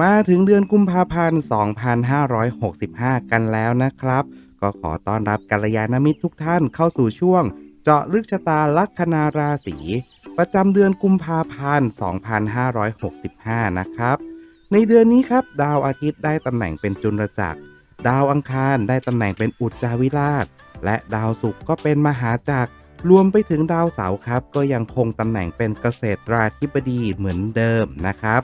มาถึงเดือนกุมภาพันธ์ 2565 กันแล้วนะครับ ก็ขอต้อนรับกัลยาณมิตรทุกท่านเข้าสู่ช่วง เจาะลึกชะตาลัคนาราศีประจำเดือนกุมภาพันธ์ 2565 นะครับ ในเดือนนี้ครับดาวอาทิตย์ได้ตำแหน่งเป็นจุลจักร ดาวอังคารได้ตำแหน่งเป็นอุจจาวิราช และดาวศุกร์ก็เป็นมหาจักร รวมไปถึงดาวเสาร์ครับ ก็ยังคงตำแหน่งเป็นเกษตราธิบดีเหมือนเดิมนะครับ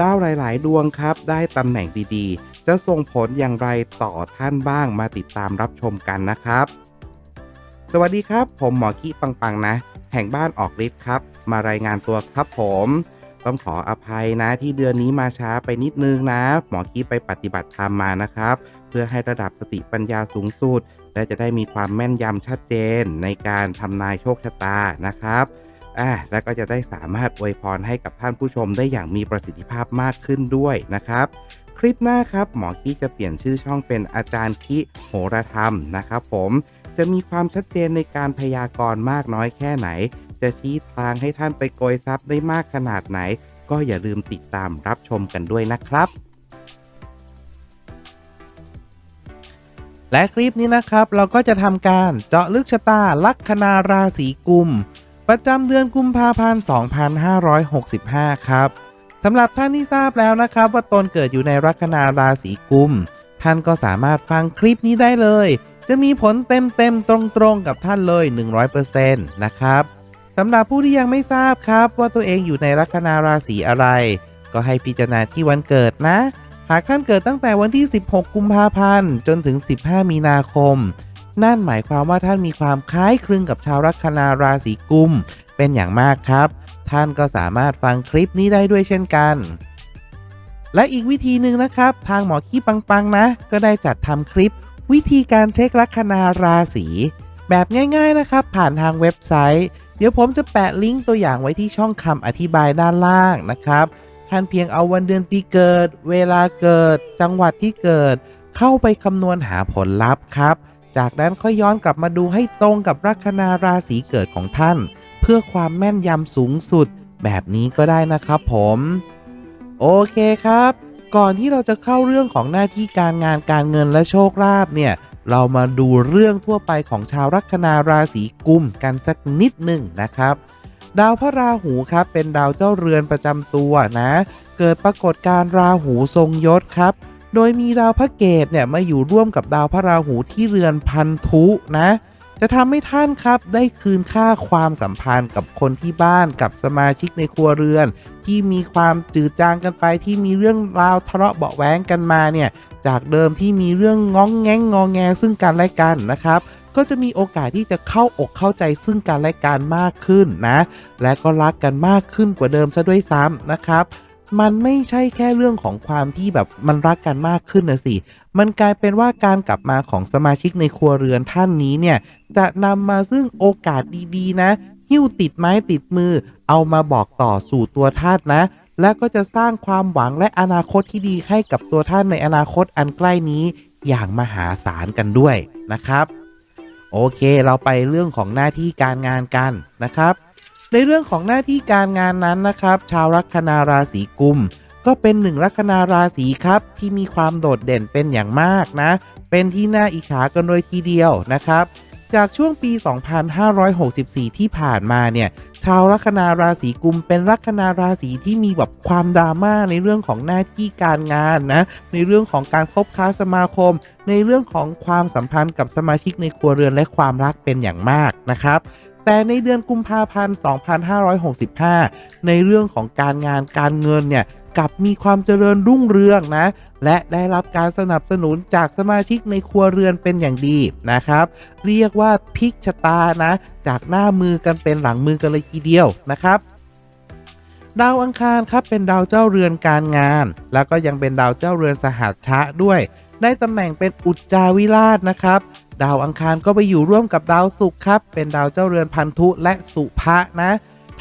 ดาวหลายๆ ดวงครับได้ตำแหน่งดีๆ จะส่งผลอย่างไรต่อท่านบ้างมาติดตามรับชมกันนะครับ สวัสดีครับ ผมหมอขี้ปังปังนะ แห่งบ้านออกฤทธิ์ครับ มารายงานตัวครับผมต้องขออภัยนะที่เดือนนี้มาช้าไปนิดนึงนะ หมอขี้ไปปฏิบัติธรรมมานะครับ เพื่อให้ระดับสติปัญญาสูงสุด และจะได้มีความแม่นยำชัดเจนในการทำนายโชคชะตานะครับอ่าและก็จะได้สามารถอวยพรให้กับท่านผู้ชมได้อย่างมีประสิทธิภาพมากขึ้นด้วยนะครับ คลิปหน้าครับหมอขี้จะเปลี่ยนชื่อช่องเป็นอาจารย์คิโหราธรรมนะครับผมจะมีความชัดเจนในการพยากรณ์มากน้อยแค่ไหน จะชี้ทางให้ท่านไปโกยทรัพย์ได้มากขนาดไหน ก็อย่าลืมติดตามรับชมกันด้วยนะครับ และคลิปนี้นะครับเราก็จะทำการเจาะลึกชะตาลัคนาราศีกุม ประจำเดือนกุมภาพันธ์2565 ครับสำหรับท่านที่ทราบแล้วนะครับ ว่าตนเกิดอยู่ในลัคนาราศีกุม ท่านก็สามารถฟังคลิปนี้ได้เลย จะมีผลเต็มๆตรงๆกับท่านเลย 100%นะครับสำหรับผู้ที่ยังไม่ทราบครับว่าตัวเองอยู่ในลัคนาราศีอะไร ก็ให้พิจารณาที่วันเกิดนะ หากท่านเกิดตั้งแต่วันที่ 16 กุมภาพันธ์ จนถึง 15 มีนาคม นั่นหมายความว่าท่านมีความคล้ายคลึงกับชาวลัคนาราศีกุม เป็นอย่างมากครับ ท่านก็สามารถฟังคลิปนี้ได้ด้วยเช่นกัน และอีกวิธีหนึ่งนะครับ ทางหมอขี้ปังๆนะ ก็ได้จัดทำคลิป วิธีการเช็คลัคนาราศีแบบง่าย ๆนะครับ ผ่านทางเว็บไซต์ เดี๋ยวผมจะแปะลิงก์ตัวอย่างไว้ที่ช่องคำอธิบายด้านล่างนะครับ ท่านเพียงเอาวันเดือนปีเกิด เวลาเกิด จังหวัดที่เกิด เข้าไปคำนวณหาผลลัพธ์ครับ จากนั้นค่อยย้อนกลับมาดูให้ตรงกับลัคนาราศีเกิดของท่าน เพื่อความแม่นยำสูงสุด แบบนี้ก็ได้นะครับผม โอเคครับ ก่อนที่เราจะเข้าเรื่องของหน้าที่การงานการเงินและโชคลาภเนี่ยเรามาดูเรื่องทั่วไปของชาวลัคนาราศีกุมกันสักนิดหนึ่งนะครับ ดาวพระราหูครับเป็นดาวเจ้าเรือนประจำตัวนะ เกิดปรากฏการราหูทรงยศครับ โดยมีดาวพระเกตเนี่ยมาอยู่ร่วมกับดาวพระราหูที่เรือนพันธุนะ จะทำให้ท่านครับได้คืนค่าความสัมพันธ์กับคนที่บ้านกับสมาชิกในครัวเรือน ที่มีความจืดจางกันไปที่มีเรื่องราวทะเลาะเบาะแว้งกันมาเนี่ยจากเดิมที่มีเรื่องง้องแง้งงองแงซึ่งกันและกันนะครับ ก็จะมีโอกาสที่จะเข้าอกเข้าใจซึ่งกันและกันมากขึ้นนะ และก็รักกันมากขึ้นกว่าเดิมซะด้วยซ้ำนะครับมันไม่ใช่แค่เรื่องของความที่แบบมันรักกันมากขึ้นนะสิ มันกลายเป็นว่าการกลับมาของสมาชิกในครัวเรือนท่านนี้เนี่ย จะนำมาซึ่งโอกาสดีๆ นะ หิ้วติดไม้ติดมือ เอามาบอกต่อสู่ตัวท่านนะ และก็จะสร้างความหวังและอนาคตที่ดีให้กับตัวท่านในอนาคตอันใกล้นี้อย่างมหาศาลกันด้วยนะครับ โอเค เราไปเรื่องของหน้าที่การงานกันนะครับ ในเรื่องของหน้าที่การงานนั้นนะครับ ชาวลัคนาราศีกุม ก็เป็นหนึ่งลัคนาราศีครับ ที่มีความโดดเด่นเป็นอย่างมากนะ เป็นที่น่าอิจฉากันเลยทีเดียวนะครับ จากช่วงปี 2564 ที่ผ่านมาเนี่ย ชาวลัคนาราศีกุมเป็นลัคนาราศีที่มีแบบความดราม่าในเรื่องของหน้าที่การงานนะ ในเรื่องของการคบค้าสมาคม ในเรื่องของความสัมพันธ์กับสมาชิกในครัวเรือนและความรักเป็นอย่างมากนะครับแต่ในเดือนกุมภาพันธ์ 2565 ในเรื่องของการงานการเงินเนี่ย กับมีความเจริญรุ่งเรืองนะ และได้รับการสนับสนุนจากสมาชิกในครัวเรือนเป็นอย่างดีนะครับ เรียกว่าพลิกชะตานะ จากหน้ามือกันเป็นหลังมือกันเลยทีเดียวนะครับดาวอังคารครับเป็นดาวเจ้าเรือนการงาน แล้วก็ยังเป็นดาวเจ้าเรือนสหัชชะด้วย ได้ตำแหน่งเป็นอุจจาวิราชนะครับ ดาวอังคารก็ไปอยู่ร่วมกับดาวศุกร์ครับ เป็นดาวเจ้าเรือนพันธุและสุภะนะ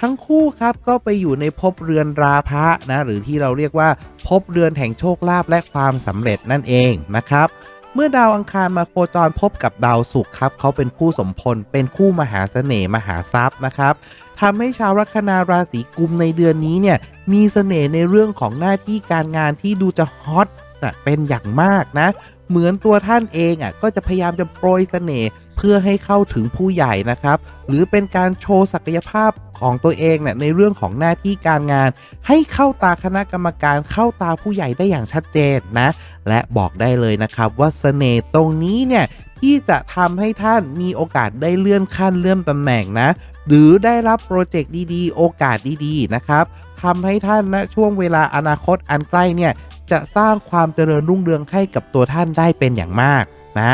ทั้งคู่ครับก็ไปอยู่ในภพเรือนราพะนะหรือที่เราเรียกว่าภพเรือนแห่งโชคลาภและความสำเร็จนั่นเองนะครับ เมื่อดาวอังคารมาโคจรพบกับดาวศุกร์ครับเขาเป็นคู่สมพลเป็นคู่มหาเสน่ห์มหาทรัพย์นะครับทำให้ชาวลัคนาราศีกุมในเดือนนี้เนี่ยมีเสน่ห์ในเรื่องของหน้าที่การงานที่ดูจะฮอตนะเป็นอย่างมากนะ เหมือนตัวท่านเองอะก็จะพยายามจะโปรยเสน่ห์เพื่อให้เข้าถึงผู้ใหญ่นะครับ หรือเป็นการโชว์ศักยภาพของตัวเองเนี่ยในเรื่องของหน้าที่การงาน ให้เข้าตาคณะกรรมการเข้าตาผู้ใหญ่ได้อย่างชัดเจนนะ และบอกได้เลยนะครับว่าเสน่ห์ตรงนี้เนี่ยที่จะทำให้ท่านมีโอกาสได้เลื่อนขั้นเลื่อนตำแหน่งนะ หรือได้รับโปรเจกต์ดีๆ โอกาสดีๆนะครับทำให้ท่านณช่วงเวลาอนาคตอันใกล้เนี่ย จะสร้างความเจริญรุ่งเรืองให้กับตัวท่านได้เป็นอย่างมากนะ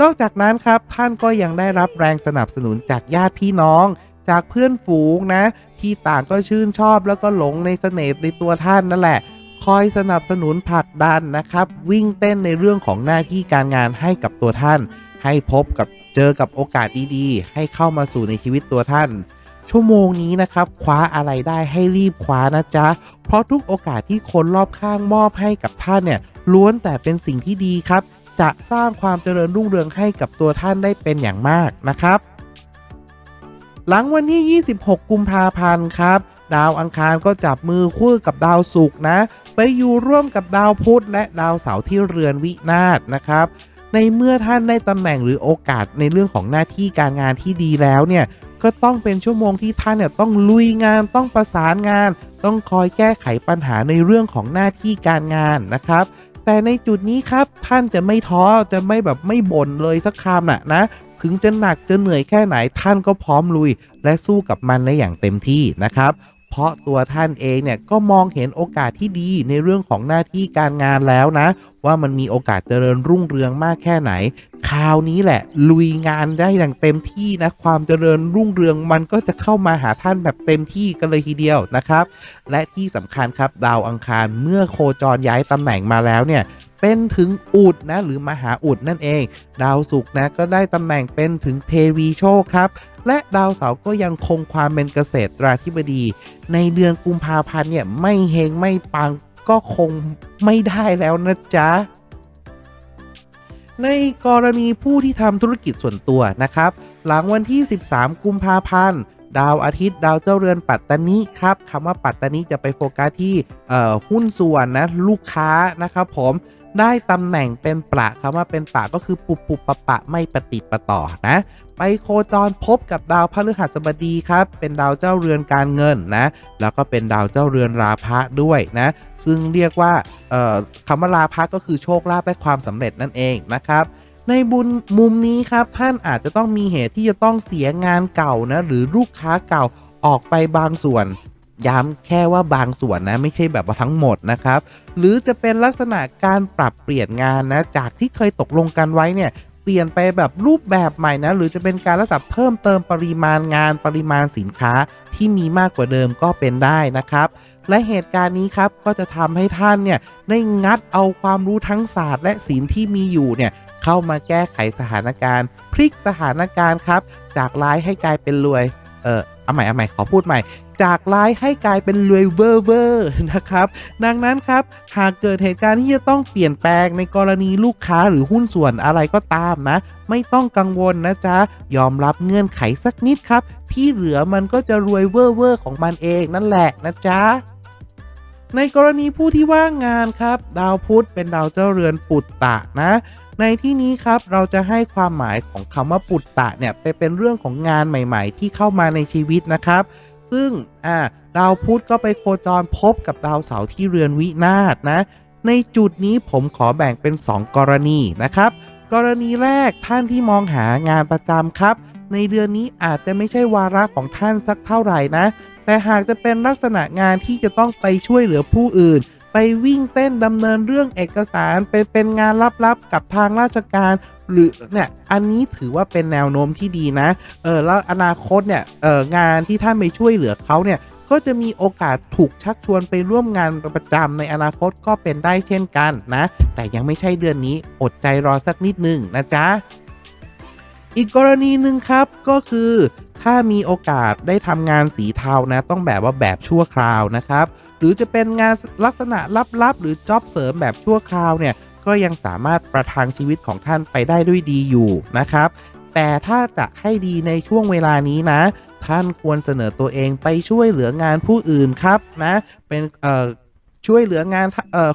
นอกจากนั้นครับท่านก็ยังได้รับแรงสนับสนุนจากญาติพี่น้อง จากเพื่อนฝูงนะ ที่ต่างก็ชื่นชอบแล้วก็หลงในเสน่ห์ในตัวท่านนั่นแหละ คอยสนับสนุนผลักดันนะครับ วิ่งเต้นในเรื่องของหน้าที่การงานให้กับตัวท่าน ให้พบกับเจอกับโอกาสดีๆ ให้เข้ามาสู่ในชีวิตตัวท่านชั่วโมงนี้นะครับ คว้าอะไรได้ให้รีบคว้านะจ๊ะ ราะทุกโอกาสที่คนรอบข้างมอบให้กับท่านเนี่ยล้วนแต่เป็นสิ่งที่ดีครับ จะสร้างความเจริญรุ่งเรืองให้กับตัวท่านได้เป็นอย่างมากนะครับ หลังวันที่ 26 กุมภาพันธ์ครับ ดาวอังคารก็จับมือคู่กับดาวศุกร์นะ ไปอยู่ร่วมกับดาวพุธและดาวเสาร์ที่เรือนวินาศนะครับในเมื่อท่านได้ตำแหน่งหรือโอกาสในเรื่องของหน้าที่การงานที่ดีแล้วเนี่ย ก็ต้องเป็นชั่วโมงที่ท่านเนี่ยต้องลุยงานต้องประสานงาน ต้องคอยแก้ไขปัญหาในเรื่องของหน้าที่การงานนะครับแต่ในจุดนี้ครับท่านจะไม่ท้อจะไม่แบบไม่บ่นเลยสักคำน่ะนะ ถึงจะหนักจะเหนื่อยแค่ไหนท่านก็พร้อมลุย และสู้กับมันได้อย่างเต็มที่นะครับ เพราะตัวท่านเองเนี่ยก็มองเห็นโอกาสที่ดีในเรื่องของหน้าที่การงานแล้วนะ ว่ามันมีโอกาสเจริญรุ่งเรืองมากแค่ไหน ราวนี้แหละ ลุยงานได้อย่างเต็มที่นะ ความเจริญรุ่งเรืองมันก็จะเข้ามาหาท่านแบบเต็มที่กันเลยทีเดียวนะครับ และที่สำคัญครับดาวอังคารเมื่อโคจรย้ายตำแหน่งมาแล้วเนี่ยเป็นถึงอุดนะหรือมหาอุดนั่นเอง ดาวศุกร์นะก็ได้ตำแหน่งเป็นถึงเทวีโชคครับ และดาวเสาร์ก็ยังคงความเป็นเกษตราธิบดี ในเดือนกุมภาพันธ์เนี่ยไม่เฮงไม่ปังก็คงไม่ได้แล้วนะจ๊ะ ในกรณีผู้ที่ทำธุรกิจส่วนตัวนะครับ หลังวันที่ 13 กุมภาพันธ์ดาวอาทิตย์ดาวเจ้าเรือนปัตตานิครับคำว่าปัตตานิจะไปโฟกัสที่หุ้นส่วนนะลูกค้านะครับผม ได้ตำแหน่งเป็นประคำว่าเป็นประก็คือปุบปุบปะปะไม่ปฏิปะต่อนะ ไปโคจรพบกับดาวพฤหัสบดีครับ เป็นดาวเจ้าเรือนการเงินนะ แล้วก็เป็นดาวเจ้าเรือนราพะด้วยนะ ซึ่งเรียกว่าคำว่าราพะก็คือโชคลาภและความสำเร็จนั่นเองนะครับในบุญมุมนี้ครับท่านอาจจะต้องมีเหตุที่จะต้องเสียงานเก่านะหรือลูกค้าเก่าออกไปบางส่วน ย้ำแค่ว่าบางส่วนนะไม่ใช่แบบว่าทั้งหมดนะครับ หรือจะเป็นลักษณะการปรับเปลี่ยนงานนะ จากที่เคยตกลงกันไว้เนี่ยเปลี่ยนไปแบบรูปแบบใหม่นะ หรือจะเป็นการรักษาเพิ่มเติมปริมาณงานปริมาณสินค้าที่มีมากกว่าเดิมก็เป็นได้นะครับ และเหตุการณ์นี้ครับก็จะทำให้ท่านเนี่ยได้งัดเอาความรู้ทั้งศาสตร์และศิลป์ที่มีอยู่เนี่ยเข้ามาแก้ไขสถานการณ์ พลิกสถานการณ์ครับ จากร้ายให้กลายเป็นรวย เออ เอาใหม่เอาใหม่ขอพูดใหม่ จากร้ายให้กลายเป็นรวยเวอร์เวอร์นะครับ ดังนั้นครับ หากเกิดเหตุการณ์ที่จะต้องเปลี่ยนแปลงในกรณีลูกค้าหรือหุ้นส่วนอะไรก็ตามนะ ไม่ต้องกังวลนะจ๊ะ ยอมรับเงื่อนไขสักนิดครับ ที่เหลือมันก็จะรวยเวอร์เวอร์ของมันเองนั่นแหละนะจ๊ะ ในกรณีผู้ที่ว่างงานครับ ดาวพุธเป็นดาวเจ้าเรือนปุตตะนะ ในที่นี้ครับเราจะให้ความหมายของคำว่าปุตตะเนี่ยไปเป็นเรื่องของงานใหม่ๆ ที่เข้ามาในชีวิตนะครับ ซึ่งอ่าดาวพุธก็ไปโคจรพบกับดาวเสาร์ที่เรือนวินาศนะ ในจุดนี้ผมขอแบ่งเป็น 2 กรณีนะครับ กรณีแรกท่านที่มองหางานประจำครับ ในเดือนนี้อาจจะไม่ใช่วาระของท่านสักเท่าไหร่นะ แต่หากจะเป็นลักษณะงานที่จะต้องไปช่วยเหลือผู้อื่น ไปวิ่งเต้นดำเนินเรื่องเอกสารไปเป็นงานลับๆ กับทางราชการ หรือเนี่ยอันนี้ถือว่าเป็นแนวโน้มที่ดีนะเออแล้วอนาคตเนี่ยเอองานที่ท่านไปช่วยเหลือเขาเนี่ยก็จะมีโอกาสถูกชักชวนไปร่วมงานประจำในอนาคตก็เป็นได้เช่นกันนะ แต่ยังไม่ใช่เดือนนี้อดใจรอสักนิดหนึงนะจ๊ะอีกกรณีหนึ่งครับก็คือ ถ้ามีโอกาสได้ทำงานสีเทานะ ต้องแบบว่าแบบชั่วคราวนะครับ หรือจะเป็นงานลักษณะลับๆ หรือจ็อบเสริมแบบชั่วคราวเนี่ย ก็ยังสามารถประทังชีวิตของท่านไปได้ด้วยดีอยู่นะครับ แต่ถ้าจะให้ดีในช่วงเวลานี้นะ ท่านควรเสนอตัวเองไปช่วยเหลืองานผู้อื่นครับนะ เป็นเอ่อช่วยเหลืองาน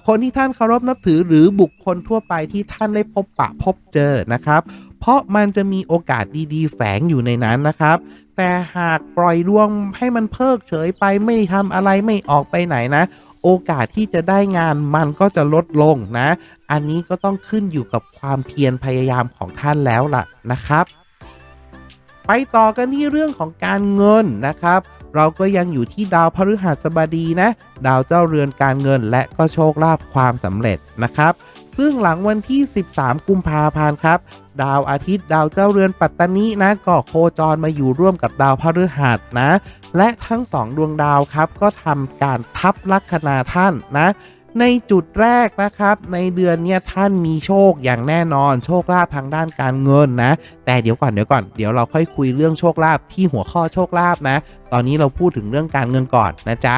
คนที่ท่านเคารพนับถือหรือบุคคลทั่วไปที่ท่านได้พบปะพบเจอนะครับ เพราะมันจะมีโอกาสดีๆ แฝงอยู่ในนั้นนะครับ แต่หากปล่อยดวงให้มันเพิกเฉยไปไม่ทำอะไรไม่ออกไปไหนนะ โอกาสที่จะได้งานมันก็จะลดลงนะ อันนี้ก็ต้องขึ้นอยู่กับความเพียรพยายามของท่านแล้วล่ะนะครับ ไปต่อกันที่เรื่องของการเงินนะครับเราก็ยังอยู่ที่ดาวพฤหัสบดีนะ ดาวเจ้าเรือนการเงินและก็โชคลาภความสำเร็จนะครับ ซึ่งหลังวันที่ 13 กุมภาพันธ์ครับ ดาวอาทิตย์ดาวเจ้าเรือนปัตตานีนะก็โคจรมาอยู่ร่วมกับดาวพฤหัสนะ และทั้งสองดวงดาวครับก็ทำการทับลัคนาท่านนะในจุดแรกนะครับ ในเดือนเนี้ยท่านมีโชคอย่างแน่นอนโชคลาภทางด้านการเงินนะ แต่เดี๋ยวก่อนเดี๋ยวก่อนเดี๋ยวเราค่อยคุยเรื่องโชคลาภที่หัวข้อโชคลาภนะ ตอนนี้เราพูดถึงเรื่องการเงินก่อนนะจ๊ะ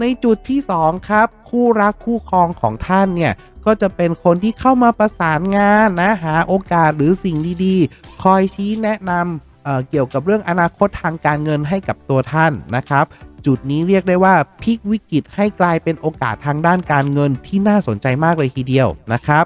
ในจุดที่ 2 ครับ คู่รักคู่ครองของท่านเนี่ย ก็จะเป็นคนที่เข้ามาประสานงานนะหาโอกาสหรือสิ่งดีๆ คอยชี้แนะนำเเกี่ยวกับเรื่องอนาคตทางการเงินให้กับตัวท่านนะครับ จุดนี้เรียกได้ว่าพลิกวิกฤตให้กลายเป็นโอกาสทางด้านการเงินที่น่าสนใจมากเลยทีเดียวนะครับ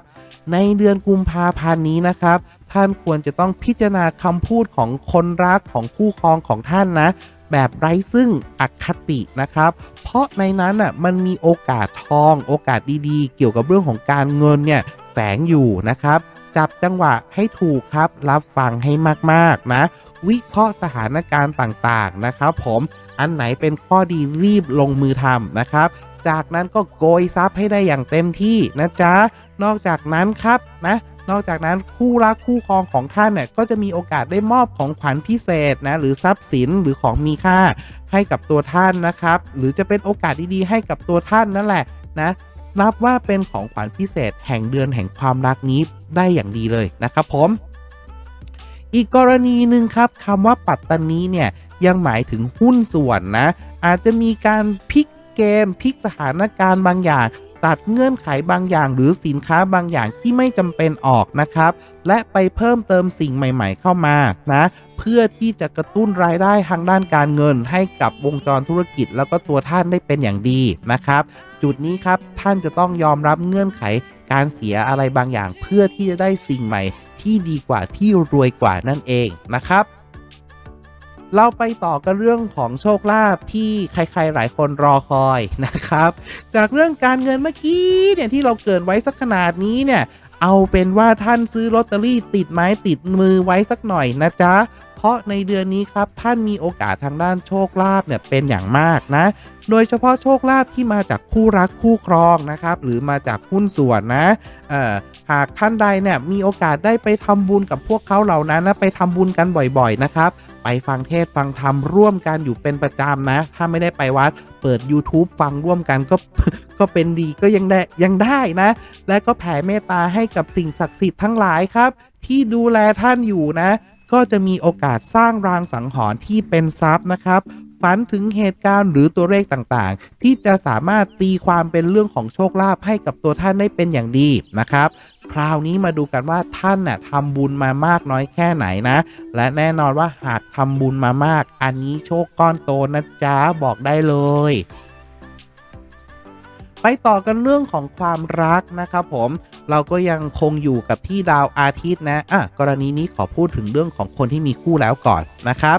ในเดือนกุมภาพันธ์นี้นะครับท่านควรจะต้องพิจารณาคำพูดของคนรักของคู่ครองของท่านนะ แบบไร้ซึ่งอคตินะครับ เพราะในนั้นอะมันมีโอกาสทอง โอกาสดีๆ เกี่ยวกับเรื่องของการเงินเนี่ยแฝงอยู่นะครับ จับจังหวะให้ถูกครับ รับฟังให้มากๆนะ วิเคราะห์สถานการณ์ต่างๆนะครับ ผมอันไหนเป็นข้อดีรีบลงมือทำนะครับ จากนั้นก็โกยซับให้ได้อย่างเต็มที่นะจ๊ะ นอกจากนั้นครับนะ นอกจากนั้นคู่รักคู่ครองของท่านเนี่ยก็จะมีโอกาสได้มอบของขวัญพิเศษนะหรือทรัพย์สินหรือของมีค่าให้กับตัวท่านนะครับ หรือจะเป็นโอกาสดีๆให้กับตัวท่านนั่นแหละนะนับว่าเป็นของขวัญพิเศษแห่งเดือนแห่งความรักนี้ได้อย่างดีเลยนะครับผม อีกกรณีหนึ่งครับคำว่าปัตตานีเนี่ยยังหมายถึงหุ้นส่วนนะ อาจจะมีการพลิกเกมพลิกสถานการณ์บางอย่าง ตัดเงื่อนไขบางอย่างหรือสินค้าบางอย่างที่ไม่จำเป็นออกนะครับ และไปเพิ่มเติมสิ่งใหม่ ๆ เข้ามานะเพื่อที่จะกระตุ้นรายได้ทางด้านการเงิน ให้กับวงจรธุรกิจ แล้วก็ตัวท่านได้เป็นอย่างดีนะครับ จุดนี้ครับท่านจะต้องยอมรับเงื่อนไขการเสียอะไรบางอย่าง เพื่อที่จะได้สิ่งใหม่ที่ดีกว่าที่รวยกว่านั่นเองนะครับ เราไปต่อกันเรื่องของโชคลาภที่ใครๆหลายคนรอคอยนะครับ จากเรื่องการเงินเมื่อกี้เนี่ยที่เราเกินไว้สักขนาดนี้เนี่ยเอาเป็นว่าท่านซื้อลอตเตอรี่ติดไม้ติดมือไว้สักหน่อยนะจ๊ะ เพราะในเดือนนี้ครับท่านมีโอกาสทางด้านโชคลาภเนี่ยเป็นอย่างมากนะ โดยเฉพาะโชคลาภที่มาจากคู่รักคู่ครองนะครับ หรือมาจากหุ้นส่วนนะหากท่านใดเนี่ยมีโอกาสได้ไปทำบุญกับพวกเขาเหล่านั้นนะไปทำบุญกันบ่อยๆนะครับไปฟังเทศฟังธรรมร่วมกันอยู่เป็นประจำนะ ถ้าไม่ได้ไปวัดเปิด YouTube ฟังร่วมกันก็ก็เป็นดีก็ยังได้ยังได้นะ และก็แผ่เมตตาให้กับสิ่งศักดิ์สิทธิ์ทั้งหลายครับ ที่ดูแลท่านอยู่นะ ก็จะมีโอกาสสร้างรางสังหรณ์ที่เป็นทรัพย์นะครับฝันถึงเหตุการณ์หรือตัวเลขต่างๆ ที่จะสามารถตีความเป็นเรื่องของโชคลาภให้กับตัวท่านได้เป็นอย่างดีนะครับ คราวนี้มาดูกันว่าท่านน่ะทำบุญมามากน้อยแค่ไหนนะ และแน่นอนว่าหากทำบุญมามาก อันนี้โชคก้อนโตนะจ๊ะบอกได้เลย ไปต่อกันเรื่องของความรักนะครับผมเราก็ยังคงอยู่กับที่ดาวอาทิตย์นะอะกรณีนี้ขอพูดถึงเรื่องของคนที่มีคู่แล้วก่อนนะครับ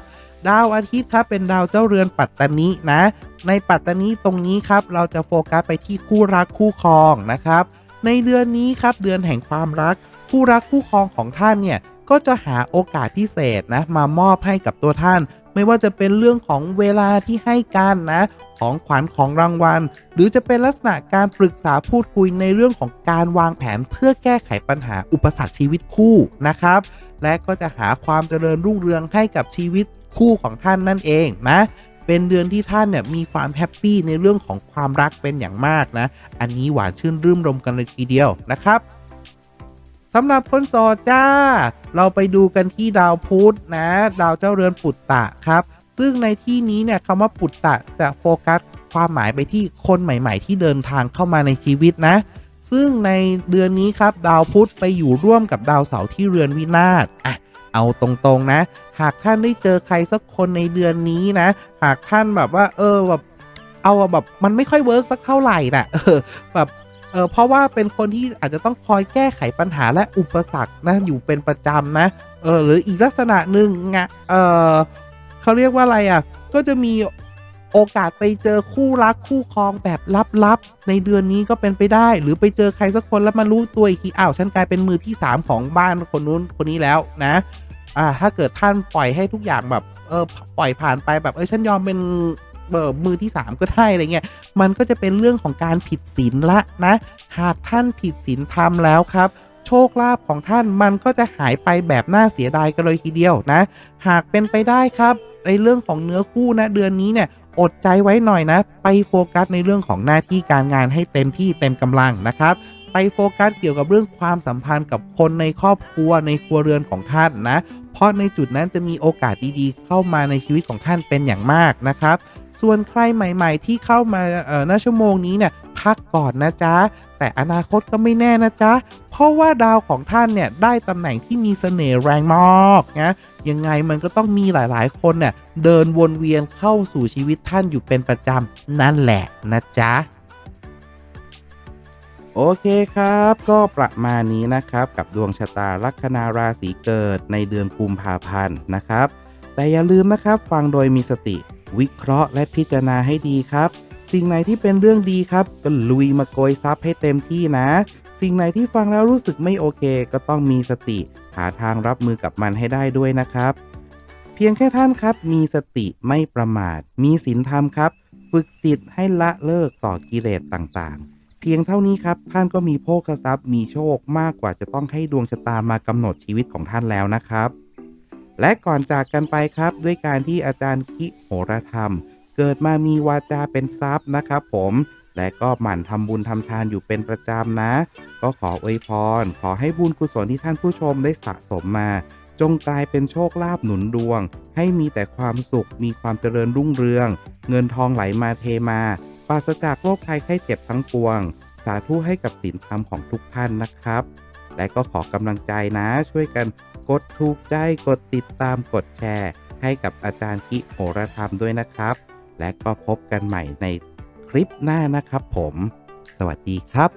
ดาวอาทิตย์ครับเป็นดาวเจ้าเรือนปัตตานีนะ ในปัตตานีตรงนี้ครับเราจะโฟกัสไปที่คู่รักคู่ครองนะครับ ในเดือนนี้ครับเดือนแห่งความรัก คู่รักคู่ครองของท่านเนี่ยก็จะหาโอกาสพิเศษนะมามอบให้กับตัวท่าน ไม่ว่าจะเป็นเรื่องของเวลาที่ให้กันนะ ของขวัญของรางวัล หรือจะเป็นลักษณะการปรึกษาพูดคุยในเรื่องของการวางแผนเพื่อแก้ไขปัญหาอุปสรรคชีวิตคู่นะครับ และก็จะหาความเจริญรุ่งเรืองให้กับชีวิตคู่ของท่านนั่นเองนะเป็นเดือนที่ท่านเนี่ยมีความแฮปปี้ในเรื่องของความรักเป็นอย่างมากนะ อันนี้หวานชื่นรื่มรมกันเลยทีเดียวนะครับสำหรับคนโสดจ้า เราไปดูกันที่ดาวพุธนะ ดาวเจ้าเรือนปุตตะครับ ซึ่งในที่นี้เนี่ยคำว่าปุตตะจะโฟกัสความหมายไปที่คนใหม่ ๆ ที่เดินทางเข้ามาในชีวิตนะ ซึ่งในเดือนนี้ครับดาวพุธไปอยู่ร่วมกับดาวเสาร์ที่เรือนวินาศอะเอาตรงๆนะ หากท่านได้เจอใครสักคนในเดือนนี้นะ หากท่านแบบว่า เออแบบเอาแบบมันไม่ค่อยเวิร์กสักเท่าไหร่น่ะเออแบบเออเพราะว่าเป็นคนที่อาจจะต้องคอยแก้ไขปัญหาและอุปสรรคนะอยู่เป็นประจำนะเออหรืออีกลักษณะหนึ่งงะเออ เขาเรียกว่าอะไรอะ ก็จะมีโอกาสไปเจอคู่รักคู่ครองแบบลับๆ ในเดือนนี้ก็เป็นไปได้ หรือไปเจอใครสักคนแล้วมารู้ตัวอีกทีอ้าวฉันกลายเป็นมือที่ 3 ของบ้านคนนู้นคนนี้แล้วนะอ่าถ้าเกิดท่านปล่อยให้ทุกอย่างแบบเออปล่อยผ่านไปแบบเออฉันยอมเป็นเออมือที่ 3 ก็ได้อะไรเงี้ย มันก็จะเป็นเรื่องของการผิดศีลละนะ หากท่านผิดศีลธรรมแล้วครับ โชคลาภของท่านมันก็จะหายไปแบบน่าเสียดายกันเลยทีเดียวนะ หากเป็นไปได้ครับในเรื่องของเนื้อคู่นะเดือนนี้เนี่ยอดใจไว้หน่อยนะ ไปโฟกัสในเรื่องของหน้าที่การงานให้เต็มที่เต็มกำลังนะครับไปโฟกัสเกี่ยวกับเรื่องความสัมพันธ์กับคนในครอบครัวในครัวเรือนของท่านนะ เพราะในจุดนั้นจะมีโอกาสดีๆ เข้ามาในชีวิตของท่านเป็นอย่างมากนะครับ ส่วนใครใหม่ ๆ ที่เข้ามาเอ่อณชั่วโมงนี้เนี่ยพักก่อนนะจ๊ะ แต่อนาคตก็ไม่แน่นะจ๊ะ เพราะว่าดาวของท่านเนี่ยได้ตำแหน่งที่มีเสน่ห์แรงมากนะยังไงมันก็ต้องมีหลายๆ คนเนี่ยเดินวนเวียนเข้าสู่ชีวิตท่านอยู่เป็นประจำนั่นแหละนะจ๊ะโอเคครับ ก็ประมาณนี้นะครับ กับดวงชะตาลัคนาราศีเกิดในเดือนกุมภาพันธ์นะครับ แต่อย่าลืมนะครับ ฟังโดยมีสติ วิเคราะห์และพิจารณาให้ดีครับ สิ่งไหนที่เป็นเรื่องดีครับ ก็ลุยมาโกยซับให้เต็มที่นะ สิ่งไหนที่ฟังแล้วรู้สึกไม่โอเค ก็ต้องมีสติ หาทางรับมือกับมันให้ได้ด้วยนะครับ เพียงแค่ท่านครับ มีสติไม่ประมาท มีศีลธรรมครับ ฝึกจิตให้ละเลิกต่อกิเลสต่างๆ เพียงเท่านี้ครับ ท่านก็มีโภคทรัพย์ มีโชคมากกว่าจะต้องให้ดวงชะตามากำหนดชีวิตของท่านแล้วนะครับ และก่อนจากกันไปครับด้วยการที่อาจารย์คิโหรธรรม เกิดมามีวาจาเป็นทรัพย์นะครับผมและก็หมั่นทำบุญทำทานอยู่เป็นประจำนะ ก็ขออวยพร ขอให้บุญกุศลที่ท่านผู้ชมได้สะสมมา จงกลายเป็นโชคลาภหนุนดวง ให้มีแต่ความสุข มีความเจริญรุ่งเรือง เงินทองไหลมาเทมาปราศจากโรคภัยไข้เจ็บทั้งปวง สาธุให้กับศีลธรรมของทุกท่านนะครับ และก็ขอกำลังใจนะ ช่วยกัน กดถูกใจกดติดตามกดแชร์ ให้กับอาจารย์กิโหรธรรมด้วยนะครับ และก็พบกันใหม่ในคลิปหน้านะครับผม สวัสดีครับ